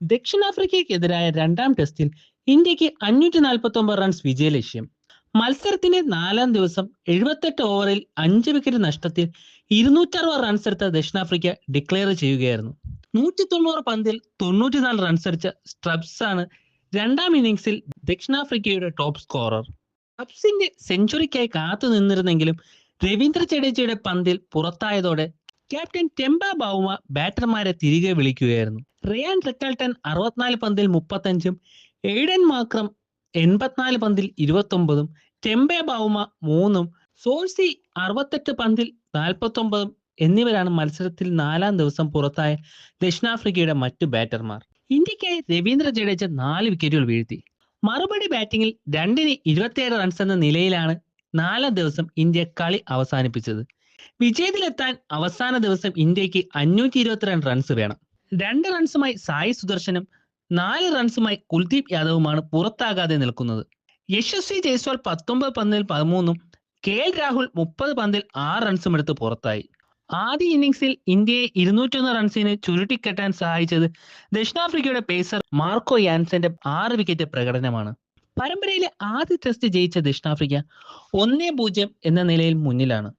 ദക്ഷിണാഫ്രിക്കയ്ക്കെതിരായ രണ്ടാം ടെസ്റ്റിൽ ഇന്ത്യയ്ക്ക് അഞ്ഞൂറ്റി നാൽപ്പത്തി ഒമ്പത് റൺസ് വിജയലക്ഷ്യം. മത്സരത്തിന്റെ നാലാം ദിവസം എഴുപത്തെട്ട് ഓവറിൽ അഞ്ച് വിക്കറ്റ് നഷ്ടത്തിൽ ഇരുന്നൂറ്ററുപത് റൺസ് എടുത്ത ദക്ഷിണാഫ്രിക്ക ഡിക്ലെയർ ചെയ്യുകയായിരുന്നു. നൂറ്റി തൊണ്ണൂറ് പന്തിൽ തൊണ്ണൂറ്റിനാല് റൺസ് അടിച്ച സ്ട്രബ്സ് ആണ് രണ്ടാം ഇന്നിംഗ്സിൽ ദക്ഷിണാഫ്രിക്കയുടെ ടോപ്പ് സ്കോറർ സ്ട്രബ്സിന്റെ സെഞ്ചുറിക്കായി കാത്തു നിന്നിരുന്നെങ്കിലും രവീന്ദ്ര ജഡേജയുടെ പന്തിൽ പുറത്തായതോടെ ക്യാപ്റ്റൻ ടെമ്പ ബൗമ ബാറ്റർമാരെ തിരികെ വിളിക്കുകയായിരുന്നു. റിയാൻ റിക്കൽട്ടൺ അറുപത്തിനാല് പന്തിൽ മുപ്പത്തഞ്ചും എയ്ഡൻ മാക്രം എൺപത്തിനാല് പന്തിൽ ഇരുപത്തൊമ്പതും ടെമ്പെ ബൗമ മൂന്നും സോൾസി അറുപത്തെട്ട് പന്തിൽ നാൽപ്പത്തൊമ്പതും എന്നിവരാണ് മത്സരത്തിൽ നാലാം ദിവസം പുറത്തായ ദക്ഷിണാഫ്രിക്കയുടെ മറ്റു ബാറ്റർമാർ ഇന്ത്യക്കായി രവീന്ദ്ര ജഡേജ നാല് വിക്കറ്റുകൾ വീഴ്ത്തി. മറുപടി ബാറ്റിംഗിൽ രണ്ടിന് ഇരുപത്തിയേഴ് റൺസ് എന്ന നിലയിലാണ് നാലാം ദിവസം ഇന്ത്യ കളി അവസാനിപ്പിച്ചത്. വിജയത്തിലെത്താൻ അവസാന ദിവസം ഇന്ത്യയ്ക്ക് അഞ്ഞൂറ്റി ഇരുപത്തിരണ്ട് റൺസ് വേണം. രണ്ട് റൺസുമായി സായി സുദർശനും നാല് റൺസുമായി കുൽദീപ് യാദവുമാണ് പുറത്താകാതെ നിൽക്കുന്നത്. യശസ്വി ജയ്സ്വാൾ പത്തൊമ്പത് പന്തിൽ പതിമൂന്നും കെ എൽ രാഹുൽ മുപ്പത് പന്തിൽ ആറ് റൺസും എടുത്ത് പുറത്തായി. ആദ്യ ഇന്നിംഗ്സിൽ ഇന്ത്യയെ ഇരുന്നൂറ്റൊന്ന് റൺസിന് ചുരുട്ടിക്കെട്ടാൻ സഹായിച്ചത് ദക്ഷിണാഫ്രിക്കയുടെ പേസർ മാർക്കോ യാൻസന്റെ ആറ് വിക്കറ്റ് പ്രകടനമാണ്. പരമ്പരയിലെ ആദ്യ ടെസ്റ്റ് ജയിച്ച ദക്ഷിണാഫ്രിക്ക ഒന്നേ പൂജ്യം എന്ന നിലയിൽ മുന്നിലാണ്.